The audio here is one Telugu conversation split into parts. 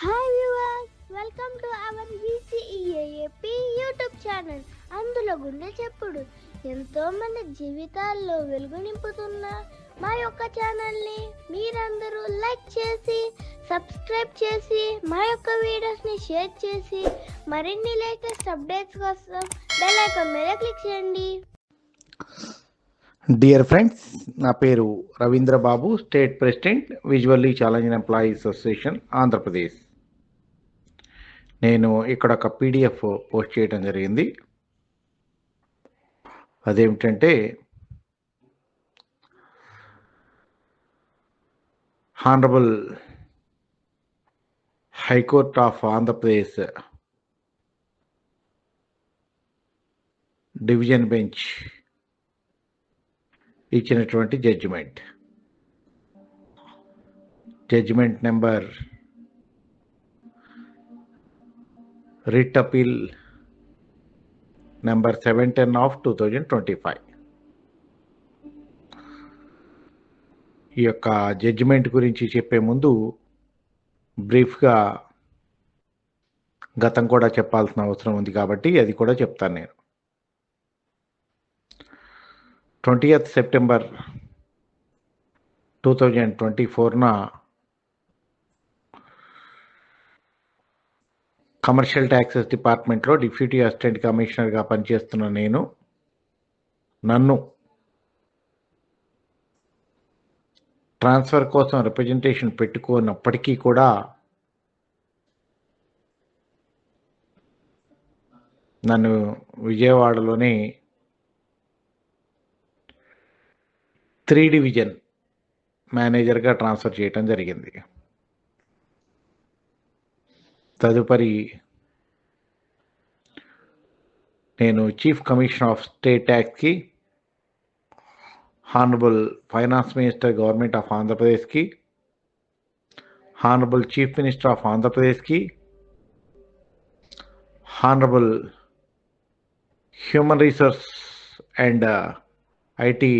Hi viewers welcome to our విసిఈఏపి YouTube channel అందులో గుండె చెప్పుడు. ఎంతో మంది జీవితాల్లో వెలుగు నింపుతున్న మా యొక్క ఛానల్ని మీరందరూ లైక్ చేసి సబ్స్క్రైబ్ చేసి మా యొక్క వీడియోస్ని షేర్ చేసి మరిన్ని లేటెస్ట్ అప్డేట్స్ కోసం బెల్ ఐకాన్ మీద క్లిక్ చేయండి. డియర్ ఫ్రెండ్స్ నా పేరు Ravindra Babu state president visually challenge employees association Andhra Pradesh నేను ఇక్కడ ఒక పీడిఎఫ్ పోస్ట్ చేయడం జరిగింది. అదేమిటంటే honourable high court of Andhra Pradesh division bench ఇచ్చినటువంటి judgement judgement number writ appeal number seven ten of two thousand twenty five. ఈ యొక్క జడ్జిమెంట్ గురించి చెప్పే ముందు బ్రీఫ్గా గతం కూడా చెప్పాల్సిన అవసరం ఉంది కాబట్టి అది కూడా చెప్తాను నేను. Twentieth September two thousand twenty ఫోర్న commercial taxes డిపార్ట్మెంట్లో డిప్యూటీ అసిస్టెంట్ కమిషనర్గా పనిచేస్తున్న నేను నన్ను ట్రాన్స్ఫర్ కోసం రిప్రజెంటేషన్ పెట్టుకున్నప్పటికీ కూడా నన్ను విజయవాడలోని త్రీ డివిజన్ మేనేజర్గా ట్రాన్స్ఫర్ చేయటం జరిగింది. తదుపరి నేను chief commissioner of state ట్యాక్స్కి honourable finance minister government of ఆంధ్రప్రదేశ్కి హానరబుల్ చీఫ్ మినిస్టర్ ఆఫ్ ఆంధ్రప్రదేశ్కి honourable human resource and IT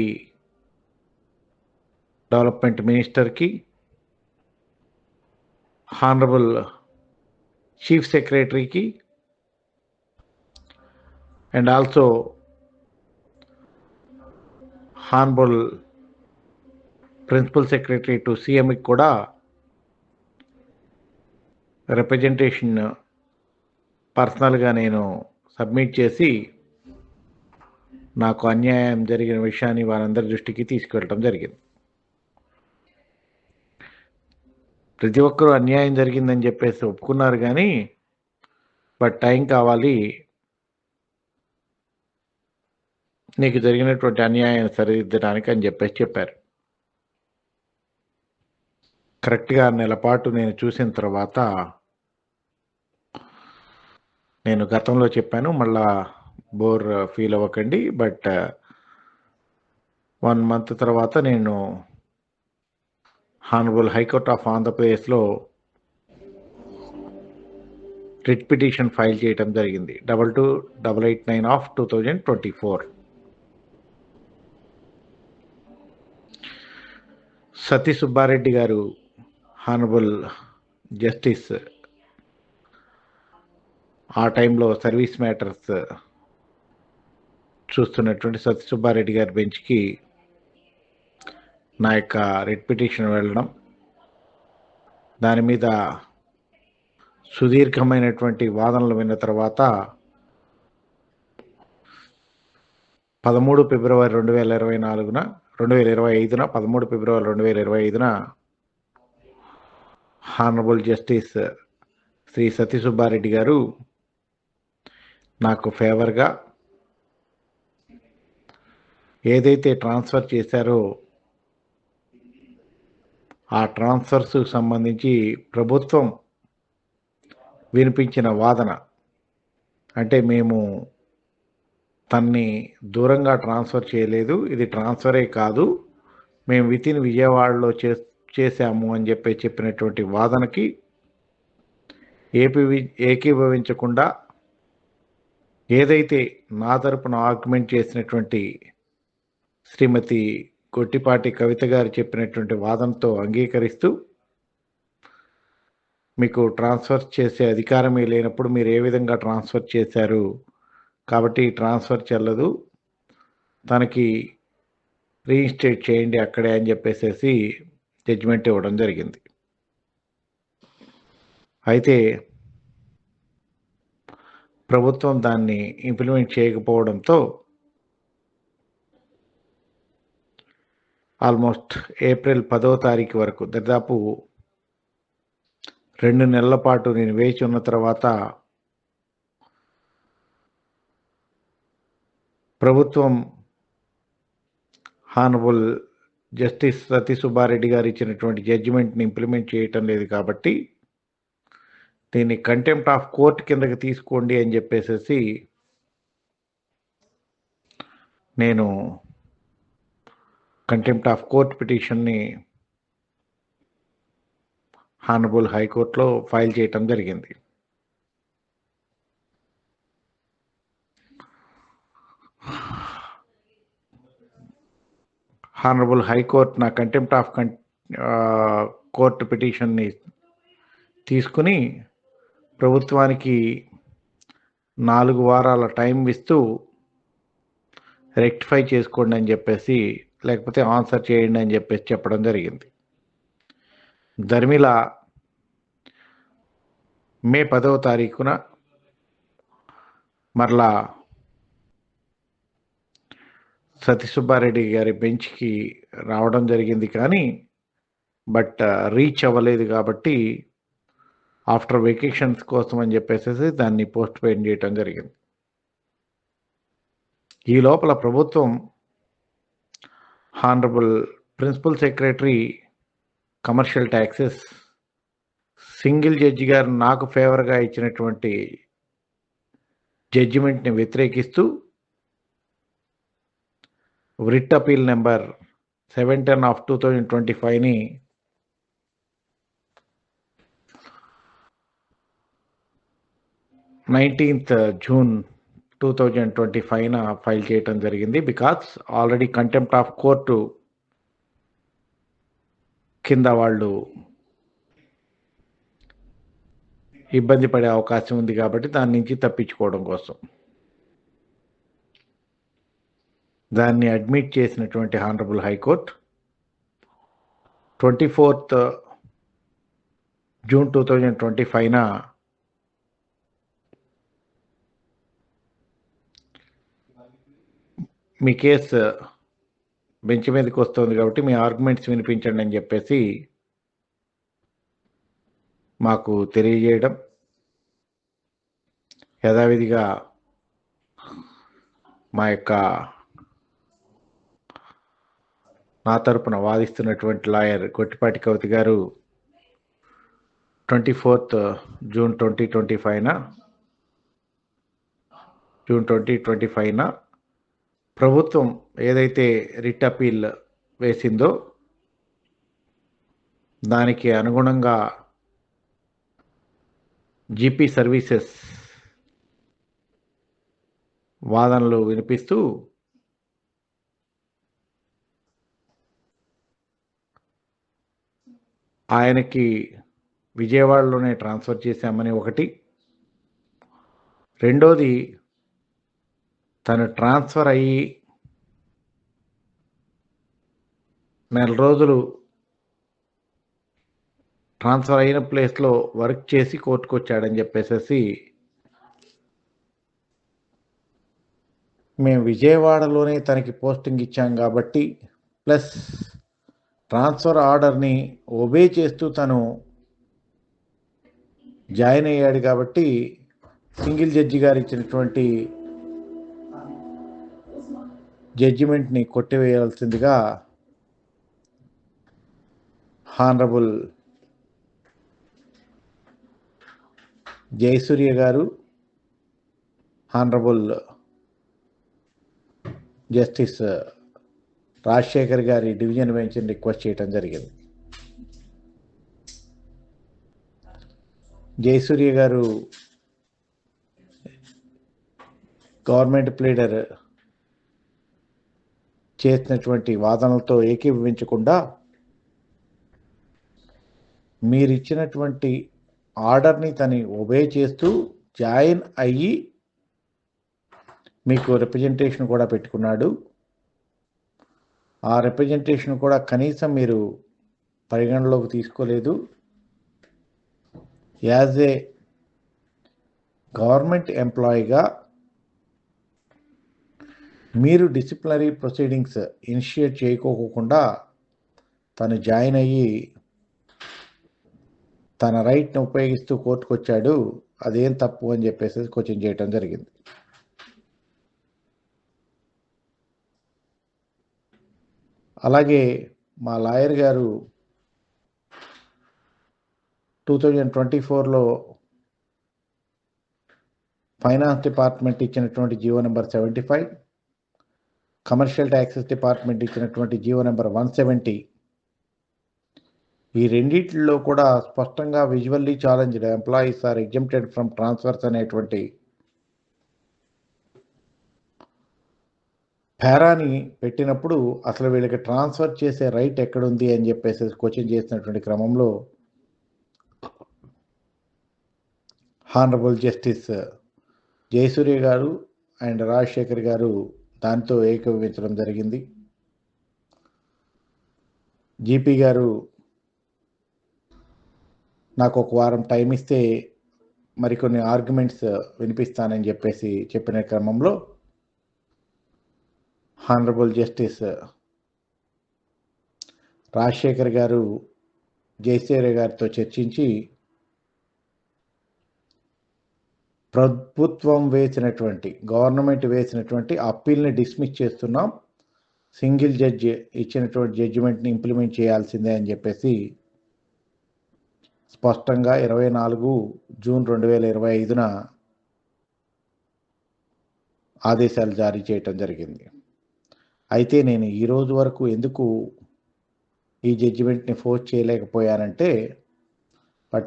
development మినిస్టర్కి honourable chief సెక్రటరీకి and also honourable principal secretary to సీఎంకి కూడా రిప్రజెంటేషన్ పర్సనల్గా నేను సబ్మిట్ చేసి నాకు అన్యాయం జరిగిన విషయాన్ని వారందరి దృష్టికి తీసుకెళ్ళటం జరిగింది. ప్రతి ఒక్కరూ అన్యాయం జరిగిందని చెప్పేసి ఒప్పుకున్నారు కానీ బట్ టైం కావాలి. నీకు జరిగినటువంటి అన్యాయాన్ని సరిదిద్దడానికి అని చెప్పేసి చెప్పారు. కరెక్ట్గా నెల పాటు నేను చూసిన తర్వాత నేను గతంలో చెప్పాను మళ్ళా బోర్ ఫీల్ అవ్వకండి బట్ వన్ మంత్ తర్వాత నేను హానరబుల్ హైకోర్ట్ ఆఫ్ ఆంధ్రప్రదేశ్లో రిట్ పిటిషన్ ఫైల్ చేయడం జరిగింది. Double two double eight nine of two thousand twenty four Satti Subba Reddy గారు హానరబుల్ జస్టిస్ ఆ టైంలో సర్వీస్ మ్యాటర్స్ చూస్తున్నటువంటి సతీ సుబ్బారెడ్డి గారి బెంచ్కి నా యొక్క రిట్ పిటిషన్ వెళ్ళడం దాని మీద సుదీర్ఘమైనటువంటి వాదనలు విన్న తర్వాత పదమూడు ఫిబ్రవరి రెండు వేల ఇరవై నాలుగున రెండు వేల ఇరవై ఐదున పదమూడు ఫిబ్రవరి రెండు వేల ఇరవై ఐదున హానరబుల్ జస్టిస్ శ్రీ సతీ సుబ్బారెడ్డి గారు నాకు ఫేవర్గా ఏదైతే ట్రాన్స్ఫర్ చేశారో ఆ ట్రాన్స్ఫర్స్ సంబంధించి ప్రభుత్వం వినిపించిన వాదన. అంటే మేము తన్ని దూరంగా ట్రాన్స్ఫర్ చేయలేదు. ఇది ట్రాన్స్ఫరే కాదు. మేము వితిన్ విజయవాడలో చే చేశాము అని చెప్పి చెప్పినటువంటి వాదనకి ఏపీ ఏకీభవించకుండా ఏదైతే నా తరపున ఆర్గ్యుమెంట్ చేసినటువంటి శ్రీమతి గొట్టిపాటి కవిత గారు చెప్పినటువంటి వాదంతో అంగీకరిస్తూ మీకు ట్రాన్స్ఫర్ చేసే అధికారమే లేనప్పుడు మీరు ఏ విధంగా ట్రాన్స్ఫర్ చేశారు? కాబట్టి ట్రాన్స్ఫర్ చెల్లదు. తనకి రీఇన్స్టేట్ చేయండి అక్కడే అని చెప్పేసేసి జడ్జిమెంట్ ఇవ్వడం జరిగింది. అయితే ప్రభుత్వం దాన్ని ఇంప్లిమెంట్ చేయకపోవడంతో ఆల్మోస్ట్ ఏప్రిల్ పదో తారీఖు వరకు దాదాపు రెండు నెలల పాటు నేను వేచి ఉన్న తర్వాత ప్రభుత్వం హానబుల్ జస్టిస్ సతీ సుబ్బారెడ్డి గారు ఇచ్చినటువంటి జడ్జిమెంట్ని ఇంప్లిమెంట్ చేయటం లేదు కాబట్టి దీన్ని కంటెంప్ట్ ఆఫ్ కోర్ట్ కిందకి తీసుకోండి అని చెప్పేసేసి నేను కంటెంప్ట్ ఆఫ్ కోర్ట్ పిటిషన్ని హానబుల్ హైకోర్టులో ఫైల్ చేయటం జరిగింది. హానరబుల్ హైకోర్టు నా కంటెంప్ట్ ఆఫ్ కం కోర్టు పిటిషన్ని తీసుకుని ప్రభుత్వానికి నాలుగు వారాల టైం ఇస్తూ రెక్టిఫై చేసుకోండి అని చెప్పేసి లేకపోతే ఆన్సర్ చేయండి అని చెప్పేసి చెప్పడం జరిగింది. ధర్మిల మే పదవ తారీఖున మరలా సతీసుబ్బారెడ్డి గారి బెంచ్కి రావడం జరిగింది కానీ బట్ రీచ్ అవ్వలేదు కాబట్టి ఆఫ్టర్ వెకేషన్స్ కోసం అని చెప్పేసి దాన్ని పోస్ట్ పోయిన్ చేయటం జరిగింది. ఈ లోపల ప్రభుత్వం honourable principal secretary commercial taxes single judge గారు నాకు ఫేవర్గా ఇచ్చినటువంటి జడ్జిమెంట్ని వ్యతిరేకిస్తూ writ appeal number seven ten of two thousand twenty ఫైవ్ని nineteenth June two thousand twenty ఫైవ్న file చేయటం జరిగింది because already contempt of court కింద వాళ్ళు ఇబ్బంది పడే అవకాశం ఉంది కాబట్టి దాని నుంచి తప్పించుకోవడం కోసం. దాన్ని అడ్మిట్ చేసినటువంటి honourable high court twenty fourth June two thousand twenty ఫైవ్న మీ కేసు బెంచ్ మీదకి వస్తుంది కాబట్టి మీ ఆర్గ్యుమెంట్స్ వినిపించండి అని చెప్పేసి మాకు తెలియజేయడం యథావిధిగా మా యొక్క నా తరపున వాదిస్తున్నటువంటి లాయర్ కొట్టిపాటి కవిత గారు twenty fourth June twenty twenty ఫైవ్న June twenty twenty ఫైవ్న ప్రభుత్వం ఏదైతే రిట్ అపీల్ వేసిందో దానికి అనుగుణంగా జీపీ సర్వీసెస్ వాదనలు వినిపిస్తూ ఆయనకి విజయవాడలోనే ట్రాన్స్ఫర్ చేశామని ఒకటి. రెండోది తను ట్రాన్స్ఫర్ అయ్యి నెల రోజులు ట్రాన్స్ఫర్ అయిన ప్లేస్లో వర్క్ చేసి కోర్టుకు వచ్చాడని చెప్పేసి మేము విజయవాడలోనే తనకి పోస్టింగ్ ఇచ్చాం కాబట్టి ప్లస్ ట్రాన్స్ఫర్ ఆర్డర్ని ఒబే చేస్తూ తను జాయిన్ అయ్యాడు కాబట్టి సింగిల్ జడ్జి గారు ఇచ్చినటువంటి జడ్జిమెంట్ని కొట్టివేయాల్సిందిగా హానరబుల్ జయసూర్య గారు హానరబుల్ జస్టిస్ రాజశేఖర్ గారి డివిజన్ బెంచ్ని రిక్వెస్ట్ చేయడం జరిగింది. జయసూర్య గారు గవర్నమెంట్ ప్లీడర్ చేసినటువంటి వాదనలతో ఏకీభవించకుండా మీరు ఇచ్చినటువంటి ఆర్డర్ని తను ఒబే చేస్తూ జాయిన్ అయ్యి మీకు రిప్రజెంటేషన్ కూడా పెట్టుకున్నాడు. ఆ రిప్రజెంటేషన్ కూడా కనీసం మీరు పరిగణలోకి తీసుకోలేదు. యాజ్ ఏ గవర్నమెంట్ ఎంప్లాయీగా మీరు డిసిప్లినరీ ప్రొసీడింగ్స్ ఇనిషియేట్ చేయకోకుండా తను జాయిన్ అయ్యి తన రైట్ని ఉపయోగిస్తూ కోర్టుకు వచ్చాడు అదేం తప్పు అని చెప్పేసి కోచింగ్ చేయటం జరిగింది. అలాగే మా లాయర్ గారు టూ థౌజండ్ ట్వంటీ ఫోర్లో ఫైనాన్స్ డిపార్ట్మెంట్ ఇచ్చినటువంటి GO number seventy five commercial taxes department ఇచ్చినటువంటి జీవో నెంబర్ వన్ సెవెంటీ. ఈ రెండిట్లో కూడా స్పష్టంగా visually challenged employees are exempted from transfers అనేటువంటి పేరాని పెట్టినప్పుడు అసలు వీళ్ళకి ట్రాన్స్ఫర్ చేసే రైట్ ఎక్కడుంది అని చెప్పేసి క్వశ్చన్ చేసినటువంటి క్రమంలో హానరబుల్ జస్టిస్ జయసూర్య గారు అండ్ రాజశేఖర్ గారు దాంతో ఏకీభవించడం జరిగింది. జీపీ గారు నాకు ఒక వారం టైం ఇస్తే మరికొన్ని ఆర్గ్యుమెంట్స్ వినిపిస్తానని చెప్పేసి చెప్పిన క్రమంలో హానరబుల్ జస్టిస్ రాజశేఖర్ గారు జయశేఖర్ గారితో చర్చించి ప్రభుత్వం వేసినటువంటి గవర్నమెంట్ వేసినటువంటి అప్పీల్ని డిస్మిస్ చేస్తున్నాం. సింగిల్ జడ్జి ఇచ్చినటువంటి జడ్జిమెంట్ని ఇంప్లిమెంట్ చేయాల్సిందే అని చెప్పేసి స్పష్టంగా ఇరవై నాలుగు జూన్ రెండు వేల ఇరవై ఐదున ఆదేశాలు జారీ చేయటం జరిగింది. అయితే నేను ఈ రోజు వరకు ఎందుకు ఈ జడ్జిమెంట్ని force చేయలేకపోయానంటే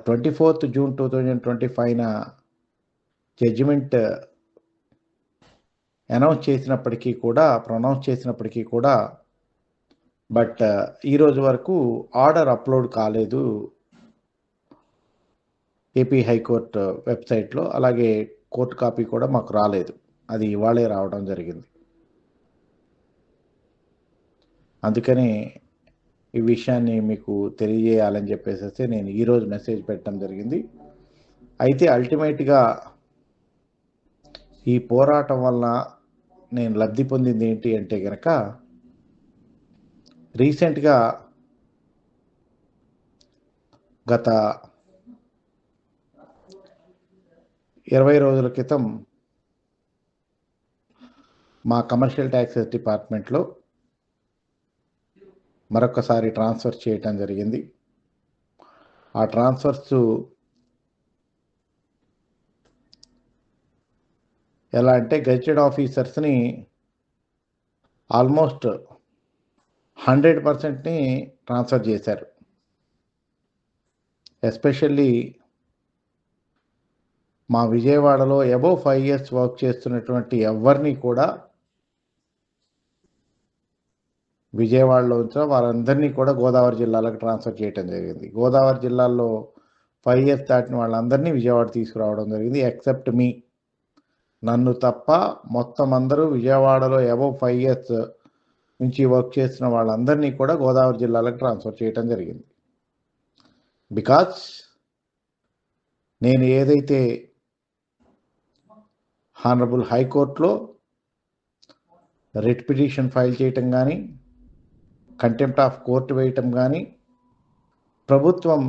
twenty fourth June two thousand twenty ఫైవ్న judgement uh, announce చేసినప్పటికీ కూడా ప్రొనౌన్స్ చేసినప్పటికీ కూడా బట్ uh, ఈరోజు వరకు ఆర్డర్ అప్లోడ్ కాలేదు ఏపీ హైకోర్టు వెబ్సైట్లో. అలాగే కోర్టు కాపీ కూడా మాకు రాలేదు. అది ఇవాళే రావడం జరిగింది. అందుకని ఈ విషయాన్ని మీకు తెలియజేయాలని చెప్పేసి నేను ఈరోజు మెసేజ్ పెట్టడం జరిగింది. అయితే అల్టిమేట్గా ఈ పోరాటం వల్ల నేను లబ్ధి పొందింది ఏంటి అంటే కనుక రీసెంట్గా గత ఇరవై రోజుల క్రితం మా కమర్షియల్ ట్యాక్సెస్ డిపార్ట్మెంట్లో మరొకసారి ట్రాన్స్ఫర్ చేయటం జరిగింది. ఆ ట్రాన్స్ఫర్స్ ఎలా అంటే గజెటెడ్ ఆఫీసర్స్ని ఆల్మోస్ట్ హండ్రెడ్ పర్సెంట్ని ట్రాన్స్ఫర్ చేశారు. ఎస్పెషల్లీ మా విజయవాడలో అబోవ్ ఫైవ్ ఇయర్స్ వర్క్ చేస్తున్నటువంటి ఎవరిని కూడా విజయవాడలో ఉంచిన వారందరినీ కూడా గోదావరి జిల్లాలకు ట్రాన్స్ఫర్ చేయడం జరిగింది. గోదావరి జిల్లాలో ఫైవ్ ఇయర్స్ దాటిన వాళ్ళందరినీ విజయవాడ తీసుకురావడం జరిగింది ఎక్సెప్ట్ మీ. నన్ను తప్ప మొత్తం అందరూ విజయవాడలో అబోవ్ ఫైవ్ ఇయర్స్ నుంచి వర్క్ చేసిన వాళ్ళందరినీ కూడా గోదావరి జిల్లాలకు ట్రాన్స్ఫర్ చేయటం జరిగింది. బికాజ్ నేను ఏదైతే హానరబుల్ హైకోర్టులో రిట్ పిటిషన్ ఫైల్ చేయటం కానీ కంటెంప్ట్ ఆఫ్ కోర్టు వేయటం కానీ ప్రభుత్వం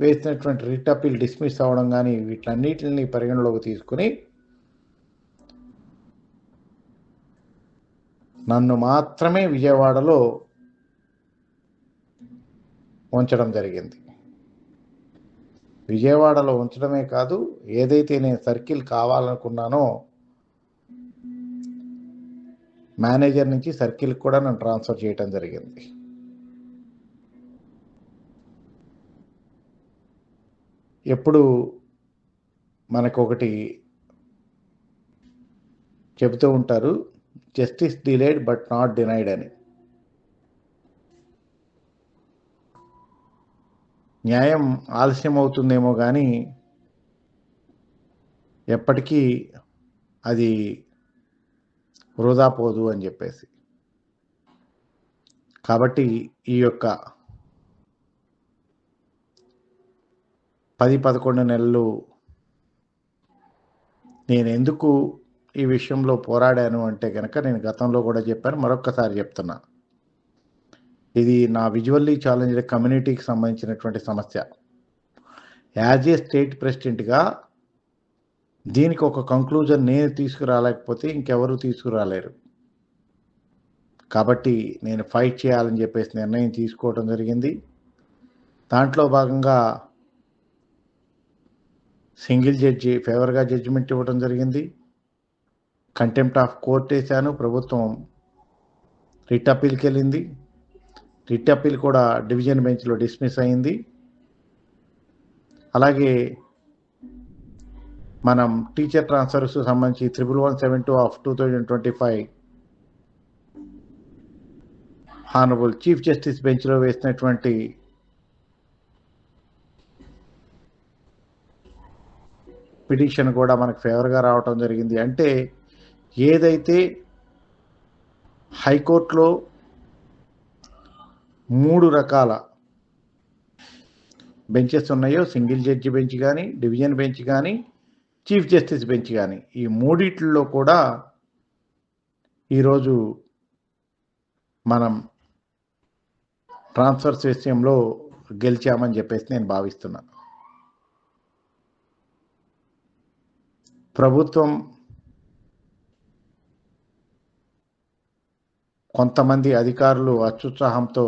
వేసినటువంటి రిట్ అప్పీల్ డిస్మిస్ అవ్వడం కానీ వీటన్నిటిని పరిగణలోకి తీసుకుని నన్ను మాత్రమే విజయవాడలో ఉంచడం జరిగింది. విజయవాడలో ఉంచడమే కాదు ఏదైతే నేను సర్కిల్ కావాలనుకున్నానో మేనేజర్ నుంచి సర్కిల్ కూడా నన్ను ట్రాన్స్ఫర్ చేయటం జరిగింది. ఎప్పుడు మనకు ఒకటి చెబుతూ ఉంటారు justice delayed but not denied అని. న్యాయం ఆలస్యం అవుతుందేమో కానీ ఎప్పటికీ అది వృధా పోదు అని చెప్పేసి. కాబట్టి ఈ యొక్క పది పదకొండు నెలలు నేను ఎందుకు ఈ విషయంలో పోరాడాను అంటే కనుక నేను గతంలో కూడా చెప్పాను మరొక్కసారి చెప్తున్నా. ఇది నా విజువల్లీ ఛాలెంజ్ కమ్యూనిటీకి సంబంధించినటువంటి సమస్య. యాజ్ ఏ స్టేట్ ప్రెసిడెంట్గా దీనికి ఒక కంక్లూజన్ నేను తీసుకురాలేకపోతే ఇంకెవరు తీసుకురాలేరు. కాబట్టి నేను ఫైట్ చేయాలని చెప్పేసి నిర్ణయం తీసుకోవడం జరిగింది. దాంట్లో భాగంగా సింగిల్ జడ్జి ఫేవర్గా జడ్జిమెంట్ ఇవ్వడం జరిగింది. కంటెంప్ట్ ఆఫ్ కోర్ట్ వేశాను. ప్రభుత్వం రిట్ అప్పీల్కి వెళ్ళింది. రిట్ అప్పీల్ కూడా డివిజన్ బెంచ్లో డిస్మిస్ అయింది. అలాగే మనం టీచర్ ట్రాన్స్ఫర్స్ సంబంధించి triple one seven two of two thousand twenty five honourable chief justice బెంచ్లో వేసినటువంటి పిటిషన్ కూడా మనకు ఫేవర్గా రావటం జరిగింది. అంటే ఏదైతే హైకోర్టులో మూడు రకాల బెంచెస్ ఉన్నాయో సింగిల్ జడ్జి బెంచ్ కానీ డివిజన్ బెంచ్ కానీ చీఫ్ జస్టిస్ బెంచ్ కానీ ఈ మూడిట్లో కూడా ఈరోజు మనం ట్రాన్స్ఫర్స్ విషయంలో గెలిచామని చెప్పేసి నేను భావిస్తున్నాను ప్రభుత్వం కొంతమంది అధికారులు అత్యుత్సాహంతో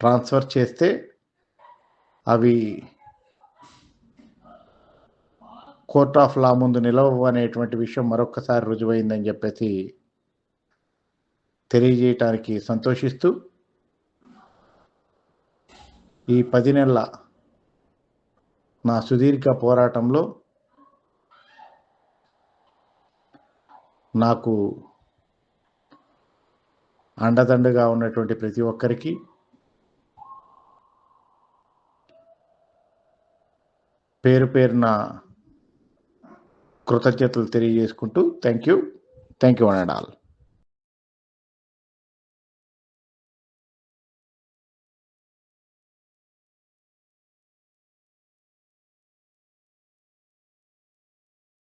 ట్రాన్స్ఫర్ చేస్తే అవి కోర్ట్ ఆఫ్ లా ముందు నిలవవు అనేటువంటి విషయం మరొకసారి రుజువైందని చెప్పేసి తెలియజేయటానికి సంతోషిస్తూ ఈ పది నెలల నా సుదీర్ఘ పోరాటంలో నాకు అండదండగా ఉన్నటువంటి ప్రతి ఒక్కరికి పేరు పేరున కృతజ్ఞతలు తెలియజేసుకుంటూ thank you. Thank you and all.